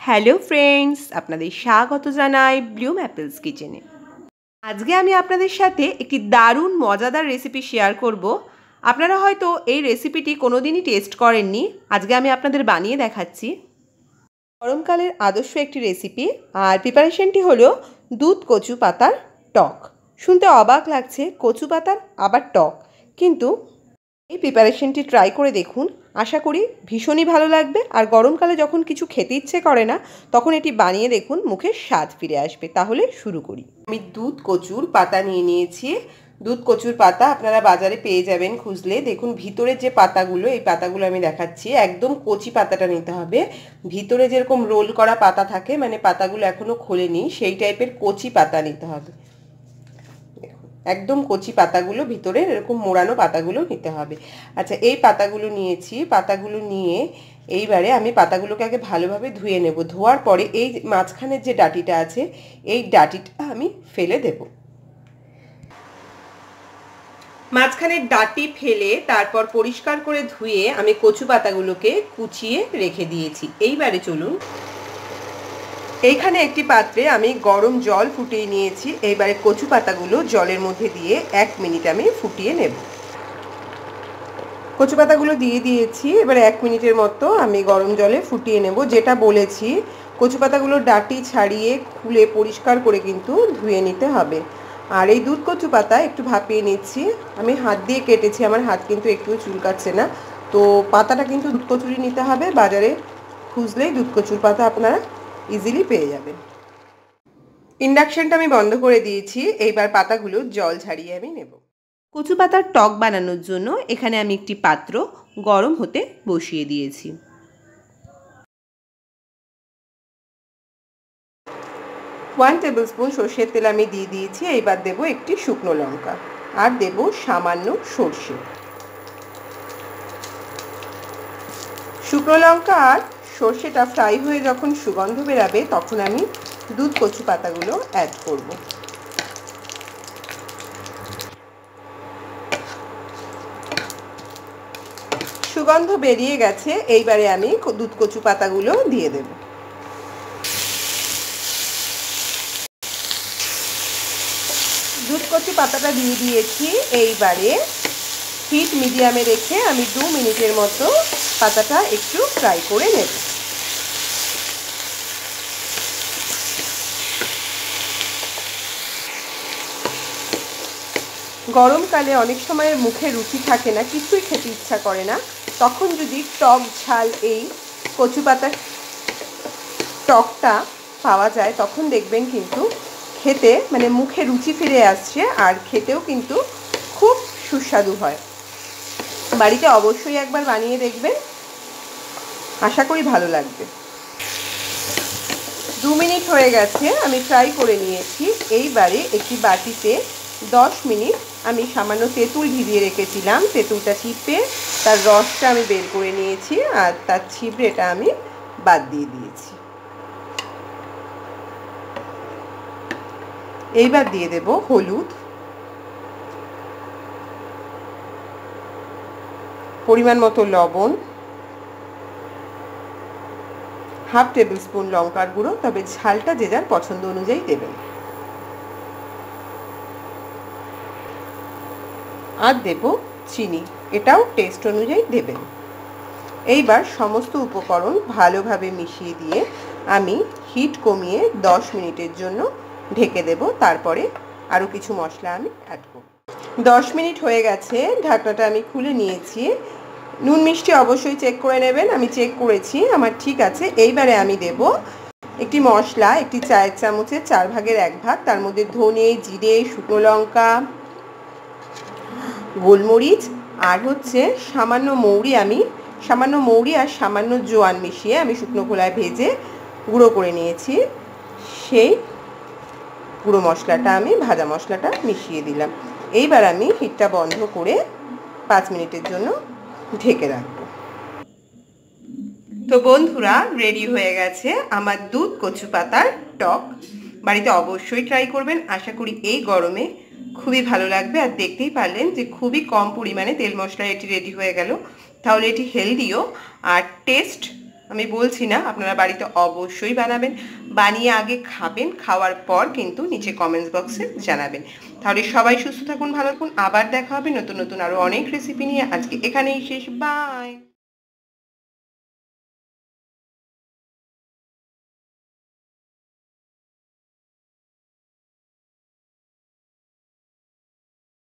Hello friends, আপনাদের স্বাগত জানাই ব্লুম অ্যাপেলস কিচেনে আজকে আমি আপনাদের সাথে একটি দারুণ মজাদার রেসিপি শেয়ার করব। আপনারা হয়তো এই রেসিপিটি কোনো দিনই টেস্ট করেননি। আজকে আমি আপনাদের বানিয়ে দেখাচ্ছি। গরমকালের আদর্শ একটি রেসিপি আর প্রিপারেশনটি হলো দুধ কচু পাতার টক। শুনতে অবাক লাগছে, কচু পাতার আবার টক। কিন্তু এই প্রিপারেশনটি ট্রাই করে দেখুন আশা করি ভীষণই ভালো লাগবে। আর গরমকালে যখন কিছু খেতে ইচ্ছে করে না, তখন এটি বানিয়ে দেখুন, মুখে স্বাদ ফিরে আসবে। তাহলে শুরু করি। আমি দুধ, কচুর পাতা নিয়ে নিয়েছি। দুধ, কচুর পাতা আপনারা বাজারে পেয়ে যাবেন খুঁজলে। দেখুন, ভিতরের যে পাতাগুলো, এই পাতাগুলো আমি দেখাচ্ছি। একদম কচি পাতাটা নিতে হবে। ভিতরে যেরকম রোল করা পাতা থাকে মানে পাতাগুলো এখনও খোলেনি, সেই টাইপের কচি পাতা নিতে হবে। একদম কচি পাতাগুলো ভিতরে, এরকম মোড়ানো পাতাগুলো নিতে হবে। আচ্ছা এই পাতাগুলো নিয়েছি। পাতাগুলো নিয়ে এইবারে আমি পাতাগুলোকে আগে ভালোভাবে ধুয়ে নেব। ধোয়ার পরে এই মাঝখানের যে ডাটিটা আছে, এই ডাটিটা আমি ফেলে দেব। মাঝখানের ডাটি ফেলে তারপর পরিষ্কার করে ধুয়ে আমি কচু পাতাগুলোকে কুচিয়ে রেখে দিয়েছি। এইবারে চলুন এইখানে একটি পাত্রে আমি গরম জল ফুটিয়ে নিয়েছি। এইবারে কচু পাতাগুলো জলের মধ্যে দিয়ে এক মিনিট আমি ফুটিয়ে নেব। কচু পাতাগুলো দিয়ে দিয়েছি। এবারে এক মিনিটের মতো আমি গরম জলে ফুটিয়ে নেব। যেটা বলেছি, কচু পাতাগুলো ডাটি ছাড়িয়ে খুলে পরিষ্কার করে কিন্তু ধুয়ে নিতে হবে। আর এই দুধ কচু পাতা একটু ভাপিয়ে নিচ্ছি। আমি হাত দিয়ে কেটেছি, আমার হাত কিন্তু একটু চুলকাচ্ছে না। তো পাতাটা কিন্তু দুধ কচুরি নিতে হবে। বাজারে খুঁজলেই দুধ কচুর পাতা আপনারা ইজিলি পেয়ে যাবেন। ইন্ডাকশনটা আমি বন্ধ করে দিয়েছি এইবার পাতাগুলো জল ছাড়িয়ে আমি নেব। কচু পাতার টক বানানোর জন্য এখানে আমি একটি পাত্র গরম হতে বসিয়ে দিয়েছি। ওয়ান টেবিল স্পুন সর্ষের তেল আমি দিয়ে দিয়েছি এইবার দেব একটি শুকনো লঙ্কা আর দেব সামান্য সর্ষে। শুকনো লঙ্কা আর সর্ষেটা ফ্রাই হয়ে যখন সুগন্ধ বেরাবে, তখন আমি দুধ কচু পাতাগুলো অ্যাড করব। সুগন্ধ বেরিয়ে গেছে, এইবারে আমি দুধ কচু পাতাগুলো দিয়ে দেব। দুধ কচু পাতাটা দিয়ে দিয়েছি, এইবারে হিট মিডিয়ামে রেখে আমি দু মিনিটের মতো পাতাটা একটু ফ্রাই করে নেব। গরমকালে অনেক সময় মুখে রুচি থাকে না, কিছুই খেতে ইচ্ছা করে না। তখন যদি টক ঝাল এই কচু পাতার টকটা পাওয়া যায়, তখন দেখবেন কিন্তু খেতে মানে মুখে রুচি ফিরে আসছে আর খেতেও কিন্তু খুব সুস্বাদু হয়। বাড়িতে অবশ্যই একবার বানিয়ে দেখবেন। আশা করি ভালো লাগবে। দু মিনিট হয়ে গেছে, আমি ফ্রাই করে নিয়েছি। এইবারে একটি বাটিতে দশ মিনিট আমি সামান্য তেঁতুল ভিজিয়ে রেখেছিলাম। তেঁতুলটা চিপে তার রসটা আমি বের করে নিয়েছি আর তার ছিবড়েটা আমি বাদ দিয়ে দিয়েছি। এইবার দিয়ে দেব হলুদ। পরিমাণ মতো লবণ। হাফ টেবিল স্পুন লঙ্কার গুঁড়ো, তবে ঝালটা যে যার পছন্দ অনুযায়ী দেবেন। আর দেব চিনি। এটাও টেস্ট অনুযায়ী দেবেন। এইবার সমস্ত উপকরণ ভালোভাবে মিশিয়ে দিয়ে আমি হিট কমিয়ে দশ মিনিটের জন্য ঢেকে দেব। তারপরে আরও কিছু মশলা আমি অ্যাড করব। দশ মিনিট হয়ে গেছে। ঢাকনাটা আমি খুলে নিয়েছি। নুন মিষ্টি অবশ্যই চেক করে নেবেন। আমি চেক করেছি। আমার ঠিক আছে। এইবারে আমি দেব একটি মশলা, একটি চায়ের চামচের চার ভাগের এক ভাগ। তার মধ্যে ধনে, জিরে, শুকনো লঙ্কা গোলমরিচ আর হচ্ছে সামান্য মৌরি আমি, সামান্য মৌরি আর সামান্য জোয়ান মিশিয়ে আমি শুকনো খোলায় ভেজে গুঁড়ো করে নিয়েছি। সেই গুঁড়ো মশলাটা আমি, ভাজা মশলাটা মিশিয়ে দিলাম। এইবার আমি হিটটা বন্ধ করে পাঁচ মিনিটের জন্য ঢেকে রাখব। তো বন্ধুরা রেডি হয়ে গেছে আমার দুধ কচু পাতার টক। বাড়িতে অবশ্যই ট্রাই করবেন। আশা করি এই গরমে খুবই ভালো লাগবে আর দেখতেই পারলেন যে খুবই কম পরিমাণে তেল মশলা এটি রেডি হয়ে গেল। তাহলে এটি হেলদিও আর টেস্ট আমি বলছি না, আপনারা বাড়িতে অবশ্যই বানাবেন। বানিয়ে আগে খাবেন, খাওয়ার পর কিন্তু নিচে কমেন্টস বক্সে জানাবেন। তাহলে সবাই সুস্থ থাকুন, ভালো থাকুন। আবার দেখা হবে নতুন নতুন আরও অনেক রেসিপি নিয়ে। আজকে এখানেই শেষ। বাই